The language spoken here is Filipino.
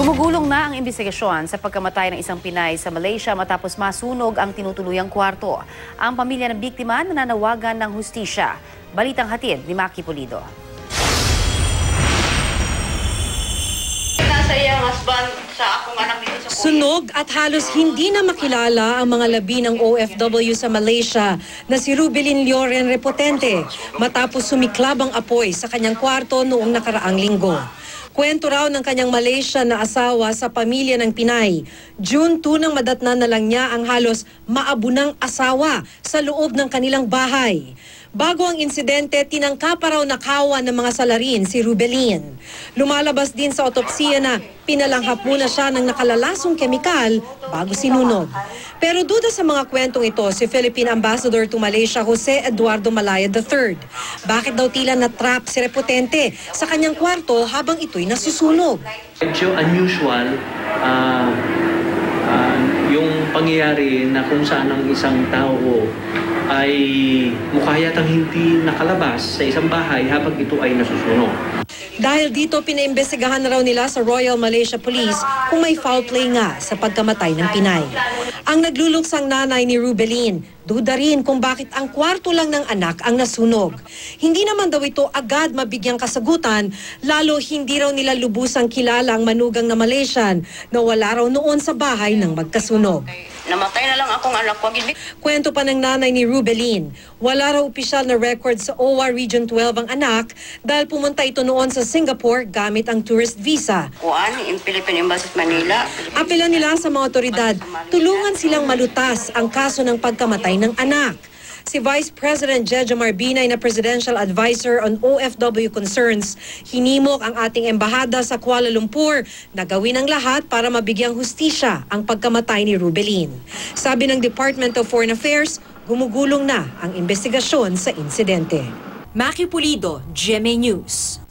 Gumugulong na ang investigasyon sa pagkamatay ng isang Pinay sa Malaysia matapos masunog ang tinutuluyang kwarto. Ang pamilya ng biktima nananawagan ng hustisya. Balitang hatid ni Maki Pulido. Sunog at halos hindi na makilala ang mga labi ng OFW sa Malaysia na si Rubilin Lloren Repotente matapos sumiklab ang apoy sa kanyang kwarto noong nakaraang linggo. Kwento raw ng kanyang Malaysia na asawa sa pamilya ng Pinay. June 2 nang madatnan na lang niya ang halos maabunang asawa sa loob ng kanilang bahay. Bago ang insidente, tinangka pa raw nakawa ng mga salarin si Rubelin. Lumalabas din sa otopsiya na pinalanghap muna siya ng nakalalasong kemikal bago sinunog. Pero duda sa mga kwentong ito si Philippine Ambassador to Malaysia Jose Eduardo Malaya III. Bakit daw tila na-trap si Repotente sa kanyang kwarto habang ito'y nasusunog? Medyo unusual ah, ah, yung pangyayari na kung saan ang isang tao ay mukha yatang hindi nakalabas sa isang bahay habang ito ay nasusunog. Dahil dito, pinaimbestigahan na raw nila sa Royal Malaysia Police kung may foul play nga sa pagkamatay ng Pinay. Ang nagluluksang nanay ni Rubelin, duda rin kung bakit ang kwarto lang ng anak ang nasunog. Hindi naman daw ito agad mabigyang kasagutan, lalo hindi raw nila lubusang kilala ang manugang na Malaysian na wala raw noon sa bahay ng magkasunog. Namatay na lang akong anak ko. Kwento pa ng nanay ni Rubelin, wala raw opisyal na record sa OWA Region 12 ang anak dahil pumunta ito noon sa Singapore gamit ang tourist visa. Kuan, yung Philippine Embassy Manila. Apela nila sa mga otoridad, tulungan silang malutas ang kaso ng pagkamatay ng anak. Si Vice President Jejo Marbinay na Presidential Advisor on OFW Concerns, hinimok ang ating embahada sa Kuala Lumpur na gawin ang lahat para mabigyang hustisya ang pagkamatay ni Rubelin. Sabi ng Department of Foreign Affairs, gumugulong na ang investigasyon sa insidente. Maki Pulido, GMA News.